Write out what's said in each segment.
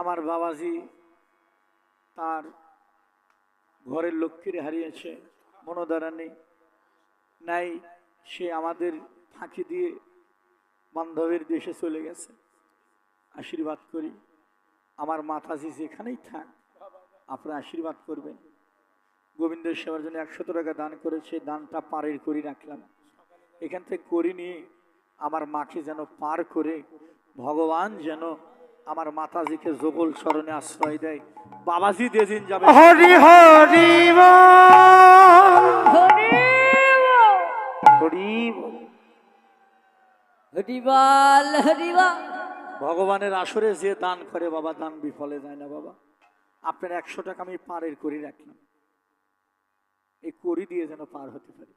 আমার বাবাজি তার ঘরের লক্ষ্মীরে হারিয়েছে মনোদারা নেই নাই সে আমাদের ফাঁকি দিয়ে বান্ধবের দেশে চলে গেছে। আশীর্বাদ করি, আমার মাথাজি যেখানেই থাক, আপনারা আশীর্বাদ করবেন। গোবিন্দের সেবার জন্য একশত টাকা দান করেছে, দানটা পারের করি রাখলাম। এখান থেকে করি নিয়ে আমার মাকে যেন পার করে, ভগবান যেন আমার মাতাজিকে যোগল চরণে আশ্রয় দেয়। বাবাজি যেদিন যাবে হরি হরি ভগবানের আসরে যে দান করে বাবা দান বিফলে যায় না বাবা। আপনার একশো টাকা আমি পারের করি রাখলাম। এই করি দিয়ে যেন পার হতে পারি।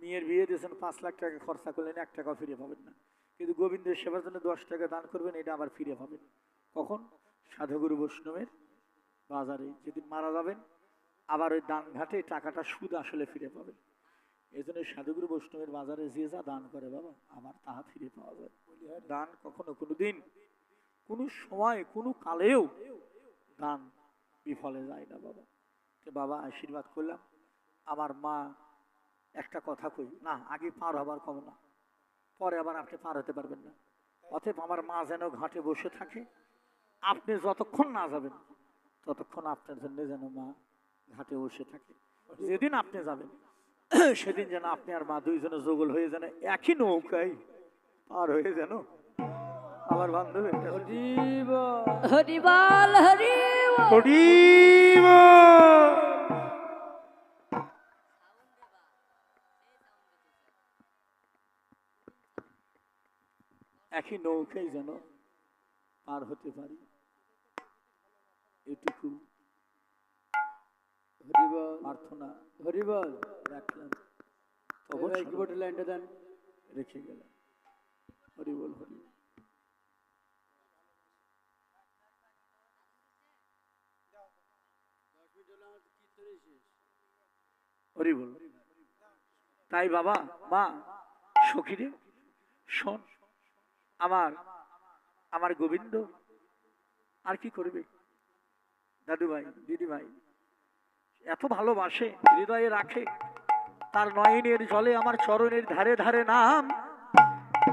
মেয়ের বিয়ে দিয়েছেন পাঁচ লাখ টাকা খরচা করলেন এক টাকা ফিরে পাবেন না। কিন্তু গোবিন্দের সেবার জন্য দশ টাকা দান করবেন, এটা আবার ফিরে পাবেন। কখন? সাধুগুরু বৈষ্ণবের বাজারে। যেদিন মারা যাবেন, আবার ওই দান ঘাটে টাকাটা সুদ আসলে ফিরে পাবেন। এই জন্য সাধুগুরু বৈষ্ণবের বাজারে যে যা দান করে বাবা, আবার তাহা ফিরে পাওয়া যায়। দান কখনো কোনো দিন, কোনো সময়, কোনো কালেও দান বিফলে যায় না বাবা। বাবা, আশীর্বাদ করলাম। আমার মা একটা কথা কই, না, আগে পার হবার কম না। পরে আবার আপনি পার হতে পারবেন না। অতএব আমার মা যেন ঘাটে বসে থাকে আপনি যতক্ষণ না যাবেন ততক্ষণ আপনার জন্য যেন মা ঘাটে বসে থাকে। যেদিন আপনি যাবেন সেদিন যেন আপনি আর মা দুইজনে যোগল হয়ে যেন একই নৌকায় পার হয়ে যেন আমার বান্ধবী হরিবাল হরিবাল হরি একই নৌকায় যেন পার হতে পারি। এটুকু হরিবল প্রার্থনা, হরিবল রাখলাম তবু কিবোর্ডের লাইনটা দেন, রেখে গেলাম। হরি বল হরি বল। তাই বাবা, মা, সখীরে শোন। আমার আমার গোবিন্দ? আর কি করবে? দাদু ভাই দিদি ভাই এত ভালোবাসে হৃদয়ে রাখে তার নয়নের জলে আমার চরণের ধারে ধারে নাম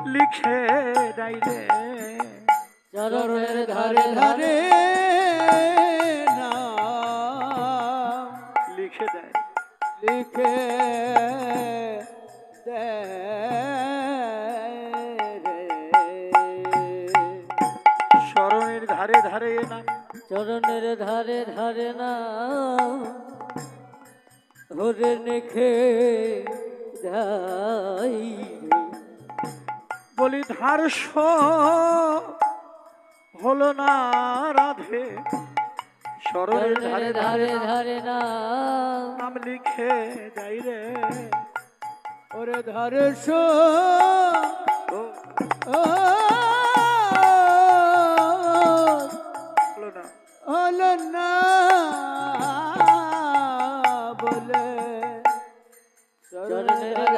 লিখে দেয় রে। চরণের ধারে ধারে নাম লিখে দেয়। লিখে ধারে ধারে নাম চরণের ধারে ধারে না। হরে নেখে যাই বলি ধার হলো না রাধে। চরণের ধারে ধারে ধারে ধারে না। নাম লিখে যাই রে। ওরে ধারে শো ও, হলো না বলে চরণের ধারে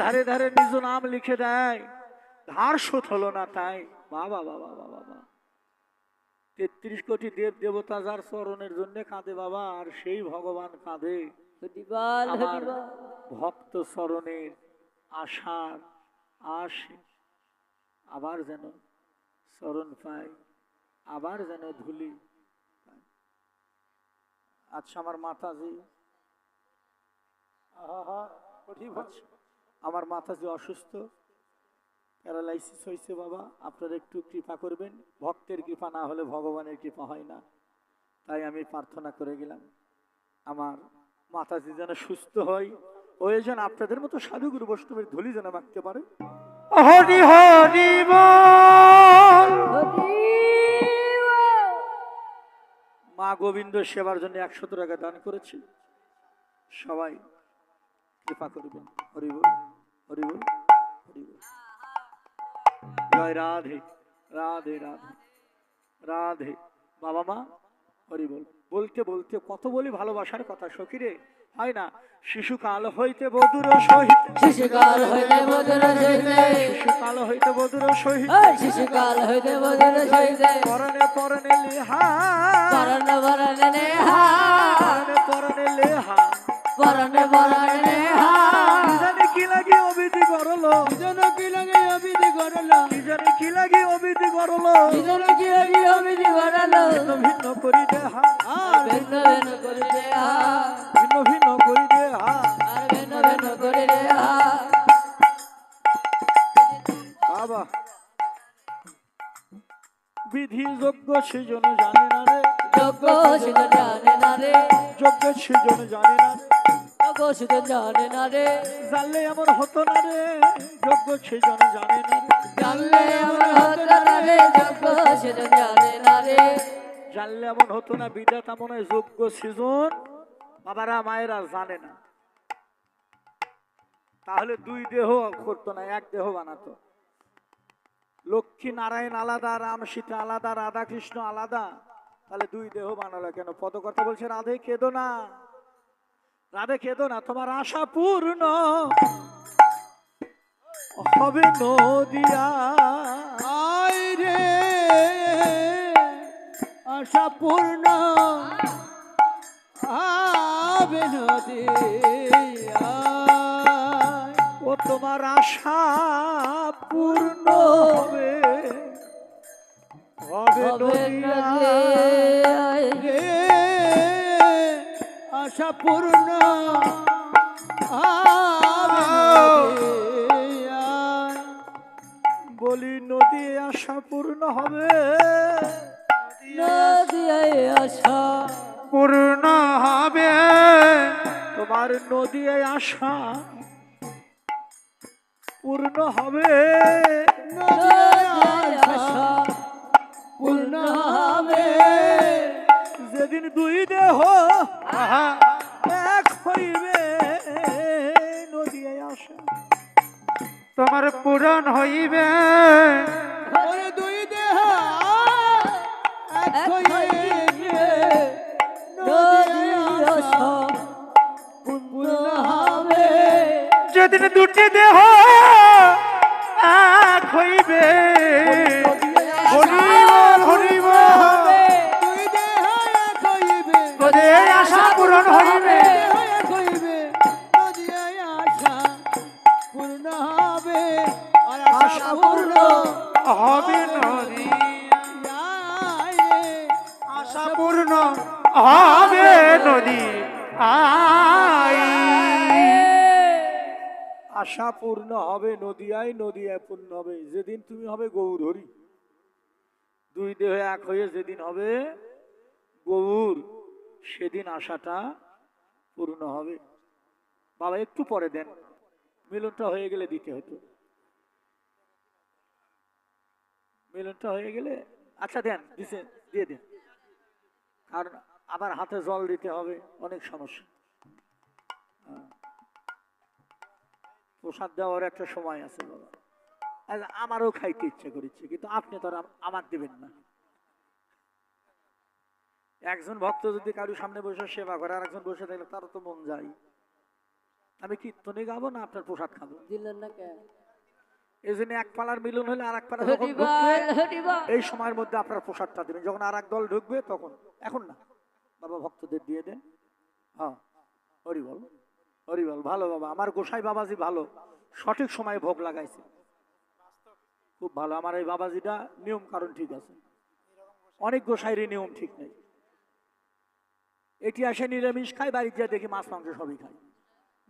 ধারে ধারে ধারে নিজ নাম লিখে দেয়। ধার শোধ হলো না তাই। বাবা বাবা বাবা বাবা তেত্রিশ কোটি দেব দেবতা যার চরণের জন্য কাঁদে বাবা আর সেই ভগবান কাঁদে। আমার ভক্ত চরণের আশার আসে আবার যেন চরণ পাই আবার যেন ধুলি আচ্ছা আমার মাতাজি আমার মাতাজি অসুস্থ প্যারালাইসিস হয়েছে বাবা আপনারা একটু কৃপা করবেন। ভক্তের কৃপা না হলে ভগবানের কৃপা হয় না। তাই আমি প্রার্থনা করে গেলাম। আমার মাতাজি যেন সুস্থ হয় ওই যেন আপনাদের মতো সাধুগুরু বৈষ্ণবের ধুলি যেন মাখতে পারে। মা গোবিন্দ সেবার জন্য একশত টাকা দান করেছি। সবাই কৃপা করবেন। হরিবল হরিবল হরিবল জয় রাধে রাধে রাধে রাধে। বাবা মা হরিবল বলতে বলতে কত বলি ভালোবাসার কথা সখিরে? হয় না? শিশুকাল হইতে বধুর সহিত। শিশুকাল হইতে মধুর সহিতে। শিশুকাল হইতে বধুর সহিত। শিশুকাল হইতে মধুর সহিতে। পরনে পরনে লিহা। পরণ বরণ নেহা পরনে পরনে লেহা। বরণ নেহা কি জানি কি লাগি অবিধি করল যেন কি লাগে অবিধি করল জানি কি লাগি অবিধি করল জীবন কি হরি অবিধি বাড়ালো? ভিন্ন ভিন্ন করি দেহা আর ভিন্ন ভিন্ন করে দেহা ভিন্ন ভিন্ন করি দেহা আর ভিন্ন ভিন্ন করে দেহা বাবা বিধি যোগ্য সেজন জানে না রে। যোগ্য শুধু জানে না রে। যোগ্য সেজন জানে না রে। যোগ্য জানে না রে। জানলে এমন হতো না রে যোগ্য সেজন জানে না রে। জানলে আমার হতো না রে যোগ্য জানে না রে। জানলে এমন হতো না বিধাতা মনে যোগ্য সেজন। বাবারা মায়েরা জানে না। তাহলে দুই দেহ করতো না এক দেহ বানাতো। লক্ষ্মী নারায়ণ আলাদা রাম সীতা আলাদা রাধা কৃষ্ণ আলাদা। তাহলে দুই দেহ বানালো কেন? পদকর্তা বলছে রাধে কেদো না রাধে কেঁদো না তোমার আশা পূর্ণ। হবে নদিয়া। রে আশা পূর্ণ। নদী ও তোমার আশা পূর্ণ হবে। হবে হবে নদিয়া। রে আশা পূর্ণ বলি নদী আশা পূর্ণ হবে। নদী আশা পূর্ণ হবে। তোমার নদী আশা পূর্ণ হবে। পূর্ণ হবে। যেদিন দুই দেহ এক হইবে তোমার পূরণ হইবে। দুই দেহ এক হইবে যেদিন দুটি দেহ এক হইবে। আশা পূর্ণ হবে নদিয়ায় নদিয়ায় পূর্ণ হবে। যেদিন তুমি হবে গৌর হরি দুই দেহ এক হয়ে যেদিন হবে গৌর, সেদিন আশাটা পূর্ণ হবে। বাবা, একটু পরে দেন। মিলনটা হয়ে গেলে দিতে হতো। মিলনটা হয়ে গেলে আচ্ছা দেন, দিছে, দিয়ে দেন। কারণ আবার হাতে জল দিতে হবে, অনেক সমস্যা। হ্যাঁ। প্রসাদ দেওয়ার একটা সময় আছে বাবা। আমারও খাইতে ইচ্ছে করেছে কিন্তু আপনি তো আমার দেবেন না। একজন ভক্ত যদি কারও সামনে বসে সেবা করে আর একজন বসে থাকলে তার তো মন যায়। আমি কীর্তনে গাবো না আপনার প্রসাদ খাব? দিলেন না এই জন্য এক পালার মিলন হলে আর এক পালা এই সময়ের মধ্যে আপনার প্রসাদটা দিবেন। যখন আর এক দল ঢুকবে তখন এখন না। বাবা ভক্তদের দিয়ে দেন। হ্যাঁ হরি বল হরি বল ভালো বাবা। আমার গোসাই বাবাজি ভালো। সঠিক সময়ে ভোগ লাগাইছে। খুব ভালো। আমার এই বাবাজিটা নিয়ম কারণ ঠিক আছে। অনেক গোসাইরই নিয়ম ঠিক নেই। এটি আসে নিরামিষ খায় বাড়িতে গিয়ে দেখি মাছ মাংস সবই খায়।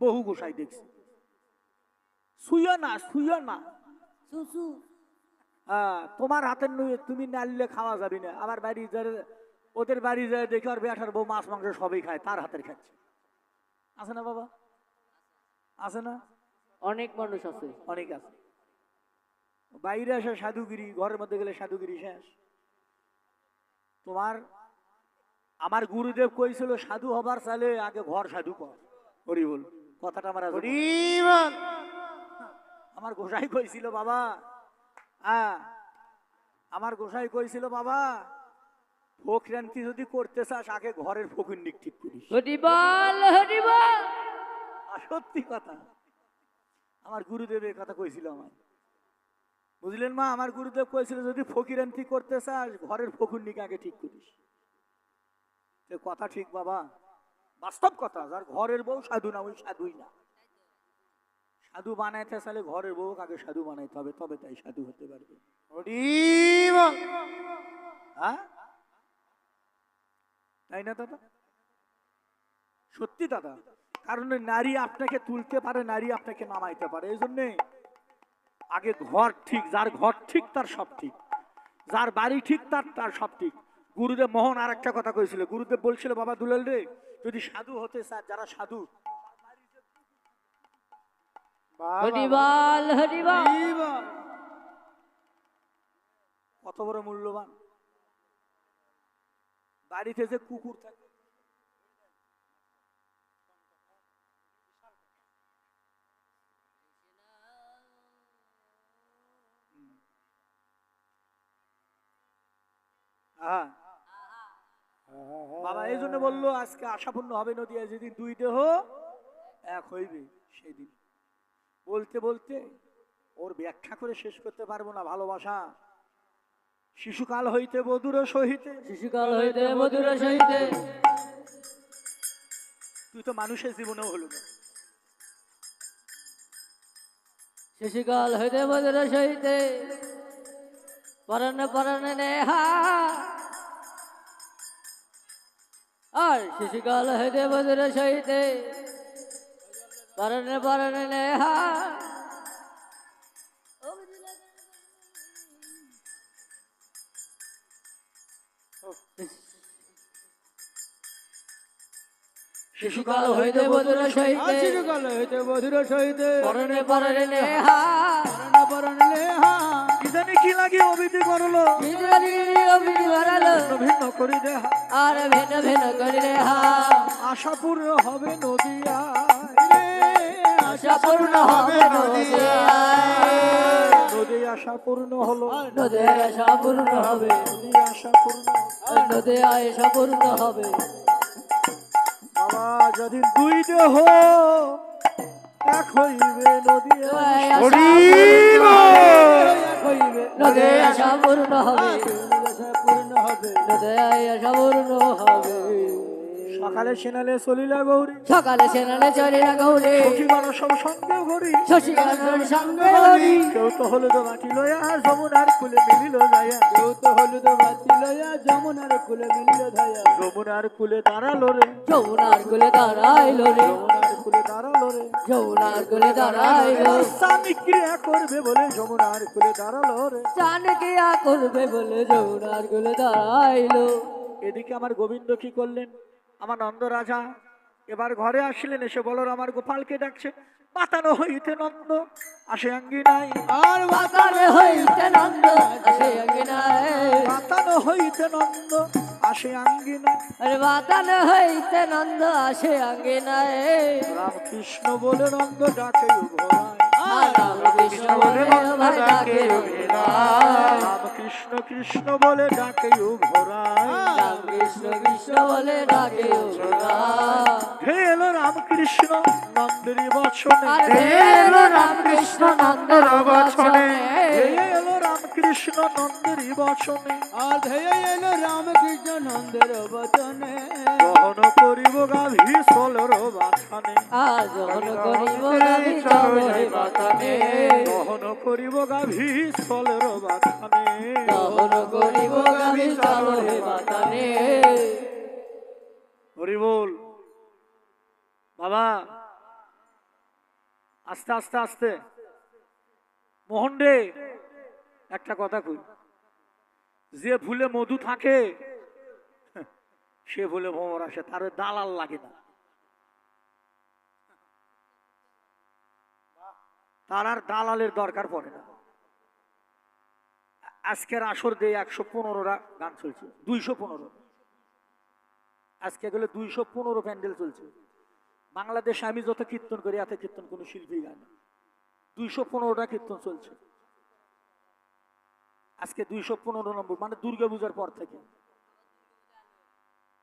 বহু গোসাই দেখছি। শুইও না শুইও না। হ্যাঁ তোমার হাতের নুয়ে তুমি নাললে খাওয়া যাবে না। আমার বাড়ি যারা ওদের বাড়ি যায় দেখি আর বেটার বউ মাছ মাংস সবই খায় তার হাতের খাচ্ছে। আছে না বাবা? আছে না? অনেক মানুষ আছে। অনেক আছে। বাইরে আসে সাধুগিরি ঘরের মধ্যে গেলে সাধুগিরি শেষ। তোমার আমার গুরুদেব কইছিল সাধু হবার চালে আগে ঘর সাধু কর। হরি বল কথাটা আমার আমার গোসাই কইছিল বাবা হ্যাঁ আমার গোসাই কইছিল বাবা ফোকরান্তি যদি করতে চাস আগে ঘরের ফকির ঠিক করিস। হরিবল হরিবল! আর সত্যি কথা। আমার গুরুদেব এই কথা কইছিল আমার বুঝলেন মা আমার গুরুদেব কইছিল যদি ফকিরান্তি করতে চাস ঘরের ফকুন্নিকে আগে ঠিক করিস। তো কথা ঠিক বাবা। বাস্তব কথা যার ঘরের বউ সাধু না ওই সাধুই না। সাধু বানাইতে চাইলে ঘরের বউ আগে সাধু বানাইতে হবে তবে তাই সাধু হতে পারবে। হ্যাঁ? তাই না দাদা? সত্যি দাদা? কারণ নারী আপনাকে তুলতে পারে নারী আপনাকে নামাইতে পারে এই জন্যে আগে ঘর ঠিক যার ঘর ঠিক তার সব ঠিক। যার বাড়ি ঠিক তার তার সব ঠিক। গুরুদেব মোহন আর একটা কথা কইছিল গুরুদেব বলছিল বাবা দুলাল রে যদি সাধু হতে চায় যারা সাধু। কত বড় মূল্যবান। বাড়িতে যে কুকুর থাকে হ্যাঁ বাবা এই জন্য বলল আজকে আশাপূর্ণ হবে নদীয়া যেদিন দুই দেহ এক হইবে সেদিন। বলতে বলতে ওর ব্যাখ্যা করে শেষ করতে পারব না ভালোবাসা। শিশুকাল হইতে বধুর সহিতে। শিশুকাল হইতে মধুর সহিতে। তুই তো মানুষের জীবনেও হলো না। শিশুকাল হইতে মধুর সহিতে। পরন পরন নেহা। আর শিশুকাল হইতে মধুর সহিতে পরন পরন নেহা। শিশুকাল হইতে মধুর আর সহিতে চিরকাল হইতে মধুর সহিতে পরনে পরনে নেহা। পরণ পরণ লেহা। কি জানি কি লাগে অবিধি করল। অবিধি ভরালো ভিন্ন করি দেহা। আর ভিন্ন ভিন্ন করি হবে নদিয়া। রে, আশা পূর্ণ হবে। নদী আশা পূর্ণ হলো। নদী আশা পূর্ণ হবে। নদী আশা পূর্ণ নদী আশা পূর্ণ হবে। বাবা যদি দুই দেহ এক হইবে নদী হরি বল। নদী আশা পূর্ণ হবে। পূর্ণ হবে। নদী আশা পূর্ণ হবে। সকালে সেনালে চলিলা গৌরী। সকালে সেনালে চলিলা গৌরে। সখীগণ সব সঙ্গে ঘড়ি শশীকান্তর সঙ্গে হরি কেউ তো হলুদ মাটি লয়া যমুনার কুলে মিলিল যায়া কেউ তো হলুদ বাতি লয়া যমুনার কুলে মিলিল ধায়া। যমুনার কুলে দাঁড়াল রে। যৌনার কুলে দাঁড়াইল রে। যমুনার কুলে দাঁড়াল রে। যৌনার কুলে দাঁড়াইল স্বামী ক্রিয়া করবে বলে যমুনার কুলে দাঁড়াল রে। চান কিয়া করবে বলে যৌনার কুলে দাঁড়াইল। এদিকে আমার গোবিন্দ কি করলেন? আমার নন্দ রাজা এবার ঘরে আসলেন এসে বলর আমার গোপালকে ডাকছে। পাতানো হইতে নন্দ আসে আঙ্গি নাই আর পাতালে হইতে নন্দ আসে আঙ্গিনায়। পাতানো হইতে নন্দ আসে আঙ্গি নাই আরে হইতে নন্দ আসে আঙ্গিনায়। রামকৃষ্ণ বলে নন্দ ডাকে উভয়। আর কৃষ্ণ বলে ডাকে ভোরা রামকৃষ্ণ কৃষ্ণ কৃষ্ণ বলে ডাকে রঘুনাথ। রামকৃষ্ণ নন্দেরই বচনে। এলো রামকৃষ্ণ নন্দের বচনে। এলো রামকৃষ্ণ নন্দেরই বচনে। আর ধেয়ে এলো রামকৃষ্ণ নন্দের বচনে। বহন করিব গাভী সলর বাথানে আজ হন করিব গাবি চলো হে বাতানে দহন করিব গাভী সলর বাথানে দহন করিব গাবি চলো হে বাতানে হরি বল। বাবা, আস্তে আস্তে আস্তে। মোহন রে, একটা কথা কই। যে ভুলে মধু থাকে, সে ভুলে ভ্রমর আসে, তার দালাল লাগে না। তার আর দালালের দরকার পড়ে না। আজকের আসর দিয়ে একশো পনেরোটা গান চলছে, দুইশো পনেরো। আজকে গেলে দুইশো পনেরো প্যান্ডেল চলছে। বাংলাদেশে আমি যত কীর্তন করি, এত কীর্তন কোনো শিল্পী গায় না। দুইশো পনেরোটা কীর্তন চলছে। আজকে দুইশো পনেরো নম্বর মানে দুর্গা পূজার পর থেকে।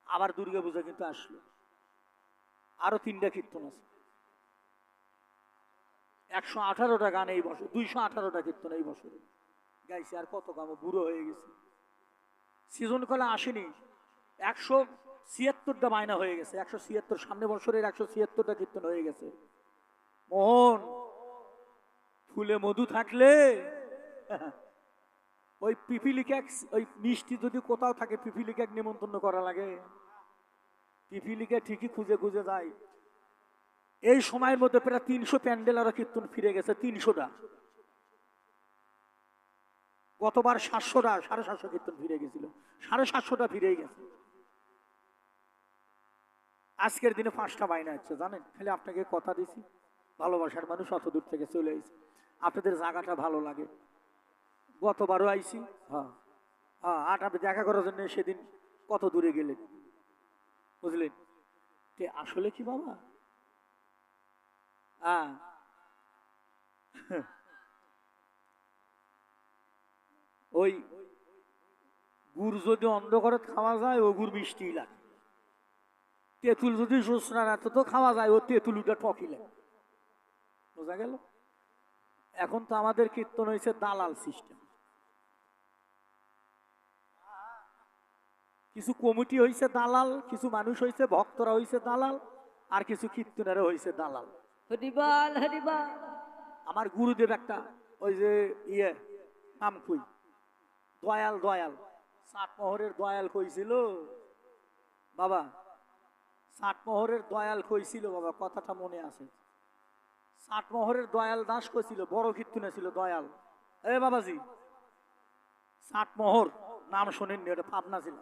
আবার দুর্গা পূজা কিন্তু আসলো। আরও তিনটা কীর্তন আছে। একশো আঠারোটা গান এই বছর, দুইশো আঠারোটা কীর্তন এই বছরে গাইছি। আর কত গামো বুড়ো হয়ে গেছে। সিজন কলা আসেনি। একশো ছিয়াত্তরটা মায়না হয়ে গেছে, একশো ছিয়াত্তর, সামনে বছরের একশো ছিয়াত্তরটা কীর্তন হয়ে গেছে। মোহন, ফুলে মধু থাকলে, ওই পিপিলিকে ওই মিষ্টি যদি কোথাও থাকে, পিপিলিকে নিমন্ত্রণ করা লাগে। পিপিলিকে ঠিকই খুঁজে খুঁজে যায়। এই সময়ের মধ্যে প্রায় তিনশো প্যান্ডেল আরও কীর্তন ফিরে গেছে, তিনশোটা। গতবার সাতশোটা, সাড়ে সাতশো কীর্তন ফিরে গেছিল। সাড়ে সাতশোটা ফিরেই গেছে। আজকের দিনে পাঁচটা মাইনা হচ্ছে, জানেন? খালি আপনাকে কথা দিছি, ভালোবাসার মানুষ অত দূর থেকে চলে আইছে। আপনাদের জায়গাটা ভালো লাগে। গতবারও আইছি হ্যাঁ হ্যাঁ আর আপনি দেখা করার জন্য সেদিন কত দূরে গেলেন? বুঝলেন? তে আসলে কি বাবা? হ্যাঁ। ওই গুড় যদি অন্ধকারে খাওয়া যায় ও গুড় মিষ্টি লাগে। তেঁতুল যদি জ্যোৎস্না রাতে তো খাওয়া যায় ও তেঁতুলটা টকি লাগে বোঝা গেল? এখন তো আমাদের কীর্তন হয়েছে দালাল সিস্টেম। কিছু কমিটি হয়েছে দালাল কিছু মানুষ হয়েছে ভক্তরা হয়েছে দালাল আর কিছু কীর্তনেরা হয়েছে দালাল। হরিবাল হরিবাল। আমার গুরুদেব একটা ওই যে ইয়ে নাম কই? দয়াল দয়াল। সাতমোহরের দয়াল কইছিল বাবা সাতমোহরের দয়াল কইছিল বাবা, কথাটা মনে আছে। সাতমোহরের দয়াল দাস কইছিল, বড় কীর্তনে ছিল দয়াল। এ বাবাজি সাতমোহর নাম শোনেননি ওটা পাবনা ছিল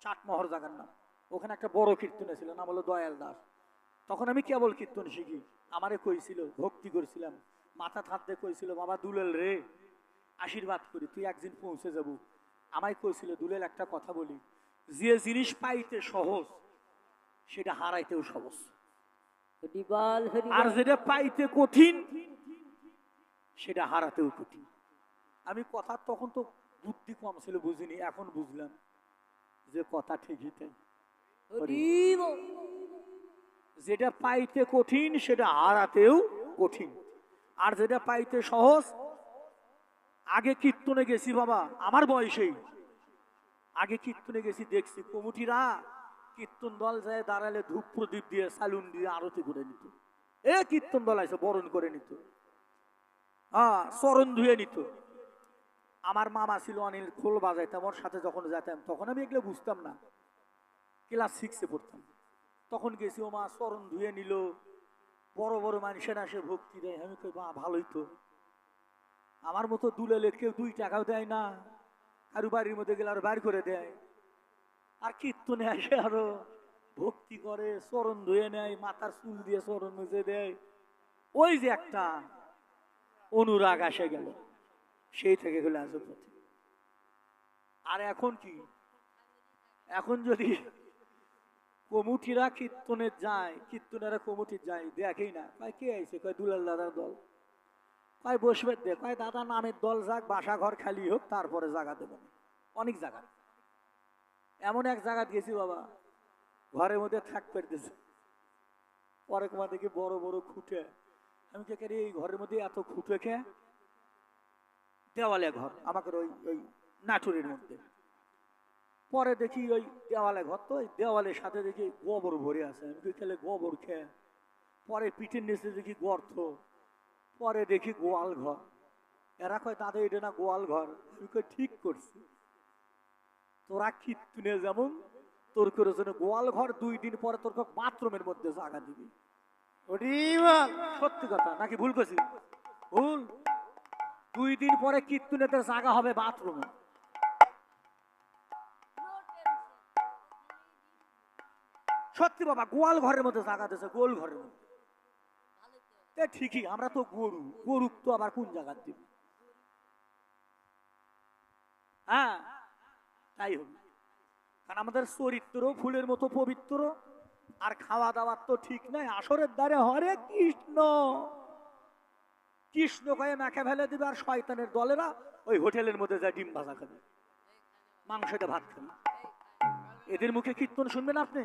চাটমোহর জায়গার নাম। ওখানে একটা বড় কীর্তনে ছিল, নাম হলো দয়াল দাস। তখন আমি কেবল কীর্তন শিখি। আমারে কইছিল, ভক্তি করছিলাম। মাথা থাকতে কইছিল, বাবা দুলেল রে, আশীর্বাদ করি, তুই একদিন পৌঁছে যাব। আমায় কইছিল, দুলেল একটা কথা বলি, যে জিনিস পাইতে সহজ সেটা হারাইতেও সহজ। আর যেটা পাইতে কঠিন সেটা হারাতেও কঠিন। আমি কথা তখন তো বুদ্ধি কম ছিল বুঝিনি এখন বুঝলাম যে কথা ঠিকই তাই। যেটা পাইতে কঠিন সেটা হারাতেও কঠিন। আর যেটা পাইতে সহজ আগে কীর্তনে গেছি বাবা আমার বয়সেই। আগে কীর্তনে গেছি দেখছি কমিটিরা কীর্তন দল যায়, দাঁড়ালে ধূপ প্রদীপ দিয়ে সালুন দিয়ে আরতি করে নিত। এ কীর্তন দল আছে বরণ করে নিত। হ্যাঁ চরণ ধুয়ে নিত। আমার মামা ছিল অনিল খোল বাজাইতাম, ওর সাথে যখন যেতাম তখন আমি এগুলো বুঝতাম না। ক্লাস সিক্সে পড়তাম। তখন গেছি, ও মা চরণ ধুয়ে নিল। বড় বড় মানুষের আসে ভক্তি দেয়। আমি কই, মা, ভালোই তো। আমার মতো দুলেলে কেউ দুই টাকাও দেয় না। কারু বাড়ির মধ্যে গেলে আর বার করে দেয়। আর কীর্তনে আসে আরও ভক্তি করে চরণ ধুয়ে নেয়, মাথার চুল দিয়ে চরণ মুছে দেয়। ওই যে একটা অনুরাগ আসে গেল, সেই থেকে গেলে পথে। আর এখন কি? এখন যদি কমিটিরা কীর্তনে যায়, কীর্তনেরা কমিটি যায়, দেখেই না। কয়, কে আইছে? কয়, দুলাল দাদার দল। কয়, বসবে দে। কয়, দাদা, নামের দল যাক বাসা ঘর খালি হোক, তারপরে জায়গা দেবেন অনেক জায়গা এমন এক জায়গা গেছি বাবা, ঘরের মধ্যে থাক পেরতেছে পরে তোমার দেখি বড় বড় খুঁটে। আমি কে এই ঘরের মধ্যে এত খুঁটে খে দেওয়ালে ঘর, আমাকে ওই ওই নাটুরির মধ্যে। পরে দেখি ওই দেওয়ালে ঘর তো ওই দেওয়ালের সাথে দেখি গোবর ভরে আছে। আমি খেলে গোবর খেয়ে পরে পিঠের নিচে দেখি গর্ত। পরে দেখি গোয়াল ঘর। এরা কয় দাদা এটা না গোয়াল ঘর? আমি ঠিক করছি। তোরা কীর্তনে যেমন তোর করে জন্য গোয়াল ঘর দুই দিন পরে তোর বাথরুমের মধ্যে জায়গা দিবি। সত্যি কথা নাকি ভুল করছি ভুল? দুই দিন পরে কীর্তনেদের জায়গা হবে বাথরুমে। সত্যি বাবা গোয়াল ঘরের মধ্যে জায়গা দিয়েছে গোল ঘরের মধ্যে। ঠিকই আমরা তো গরু গরু তো আবার কোন জায়গা দিব? হ্যাঁ? তাই হবে কারণ আমাদের চরিত্র ফুলের মতো পবিত্র, আর খাওয়া দাওয়ার তো ঠিক নাই। আসরের দ্বারে হরে কৃষ্ণ। কৃষ্ণ কয়ে মেখে ফেলে দিবে আর শয়তানের দলেরা, ওই হোটেলের মধ্যে যায় ডিম ভাজা খাবে। মাংসটা ভাত খাবে। এদের মুখে কীর্তন শুনবেন আপনি?